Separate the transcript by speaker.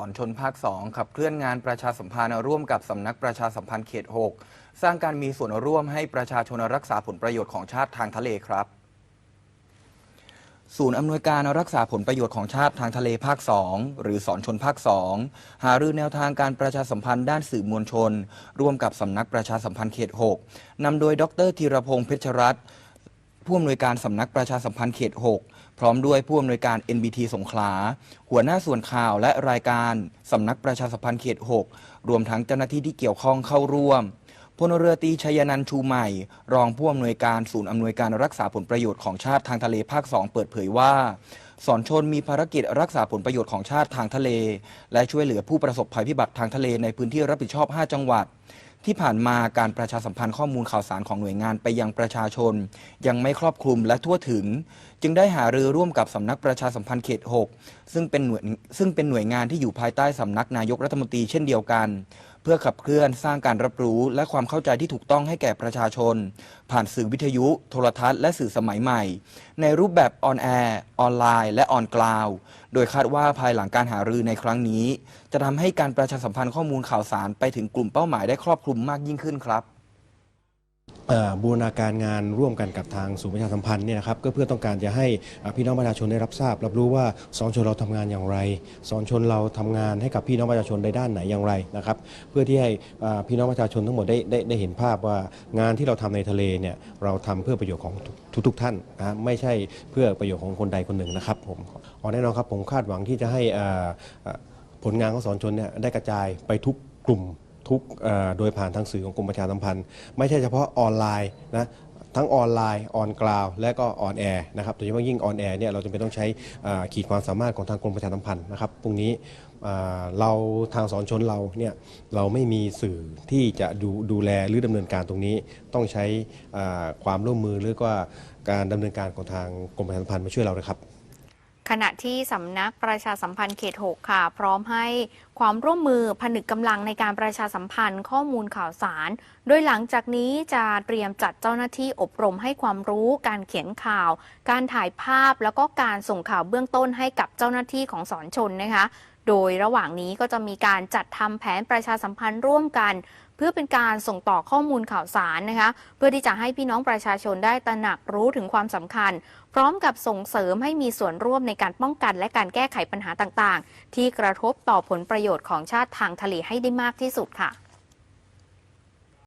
Speaker 1: สอนชนภาค 2 ขับเคลื่อนงานประชาสัมพันธ์ร่วมกับสำนักประชาสัมพันธ์เขต 6 สร้างการมีส่วนร่วมให้ประชาชนรักษาผลประโยชน์ของชาติทางทะเลครับศูนย์อำนวยการรักษาผลประโยชน์ของชาติทางทะเลภาค 2 หรือสอนชนภาค 2 หารือแนวทางการประชาสัมพันธ์ด้านสื่อมวลชน ร่วมกับสำนักประชาสัมพันธ์เขต 6นำโดยดรธีรพงษ์เพชรรัตน์ ผู้อำนวยการสำนักประชาสัมพันธ์เขต 6 พร้อมด้วยผู้อำนวยการ NBT สงขลา หัวหน้าส่วนข่าวและรายการสำนักประชาสัมพันธ์เขต 6 รวมทั้งเจ้าหน้าที่ที่เกี่ยวข้องเข้าร่วมพลเรือตีชัยนันชูใหม่ รองผู้อำนวยการศูนย์อำนวยการรักษาผลประโยชน์ของชาติทางทะเลภาค 2 เปิดเผยว่า สอนชนมีภารกิจรักษาผลประโยชน์ของชาติทางทะเล และช่วยเหลือผู้ประสบภัยพิบัติทางทะเลในพื้นที่รับผิดชอบ 5 จังหวัด ที่ผ่านมาการประชาสัมพันธ์ข้อมูลข่าวสารของหน่วยงานไปยังประชาชน ยังไม่ครอบคลุมและทั่วถึง จึงได้หารือร่วมกับสำนักประชาสัมพันธ์เขต 6 ซึ่งเป็นหน่วยซึ่งเป็นหน่วยงานที่อยู่ภายใต้สำนักนายกรัฐมนตรีเช่นเดียวกัน พื่อขับเคลื่อนสร้างการรับรู้และความเข้าใจที่ถูกต้องให้แก่ประชาชน ผ่านสื่อวิทยุ โทรทัศน์และสื่อสมัยใหม่ ในรูปแบบออนแอร์ออนไลน์ และออนกลาวโดยคาดว่าภายหลังการหารือในครั้งนี้ จะทำให้การประชาสัมพันธ์ข้อมูลข่าวสารไปถึงกลุ่มเป้าหมายได้ครอบคลุมมากยิ่งขึ้นครับ
Speaker 2: บูรณาการงานร่วมกันกับทางศูนย์ประชาสัมพันธ์เนี่ยนะครับก็เพื่อต้องการจะให้พี่น้องประชาชนได้รับทราบ รับรู้ว่าสอนชนเราทำงานอย่างไร สอนชนเราทำงานให้กับพี่น้องประชาชนในด้านไหนอย่างไรนะครับเพื่อที่ให้พี่น้องประชาชนทั้งหมดได้ได้ได้เห็นภาพว่างานที่เราทำในทะเลเนี่ยเราทำเพื่อประโยชน์ของทุกทุกท่านนะไม่ใช่เพื่อประโยชน์ของคนใดคนหนึ่งนะครับผมอ๋อแน่นอนครับผมคาดหวังที่จะให้ผลงานของสอนชนเนี่ยได้กระจายไปทุกกลุ่ม ทุกโดยผ่านทางสื่อของกรมประชาสัมพันธ์ ไม่ใช่เฉพาะออนไลน์นะทั้งออนไลน์ออนกราวและก็ออนแอร์นะครับโดยเฉพาะยิ่งออนแอร์เนี่ยเราจำเป็นต้องใช้ขีดความสามารถของทางกรมประชาสัมพันธ์นะครับตรงนี้เราทางสอนชนเราเนี่ยเราไม่มีสื่อที่จะดูดูแลหรือดำเนินการตรงนี้ ต้องใช้ความร่วมมือหรือว่าการดำเนินการของทางกรมประชาสัมพันธ์มาช่วยเรานะครับ
Speaker 3: ขณะที่สำนักประชาสัมพันธ์เขต 6 ค่ะ พร้อมให้ความร่วมมือผนึกกำลังในการประชาสัมพันธ์ข้อมูลข่าวสาร โดยหลังจากนี้จะเตรียมจัดเจ้าหน้าที่อบรมให้ความรู้การเขียนข่าว การถ่ายภาพแล้วก็การส่งข่าวเบื้องต้นให้กับเจ้าหน้าที่ของสอนชนนะคะ โดยระหว่างนี้ก็จะมีการจัดทำแผนประชาสัมพันธ์ร่วมกัน เพื่อเป็นการส่งต่อข้อมูลข่าวสารนะคะเพื่อที่จะให้พี่น้องประชาชนได้ตระหนักรู้ถึงความสำคัญ พร้อมกับส่งเสริมให้มีส่วนร่วมในการป้องกัน และการแก้ไขปัญหาต่างๆ ที่กระทบต่อผลประโยชน์ของชาติทางทะเลให้ได้มากที่สุดค่ะ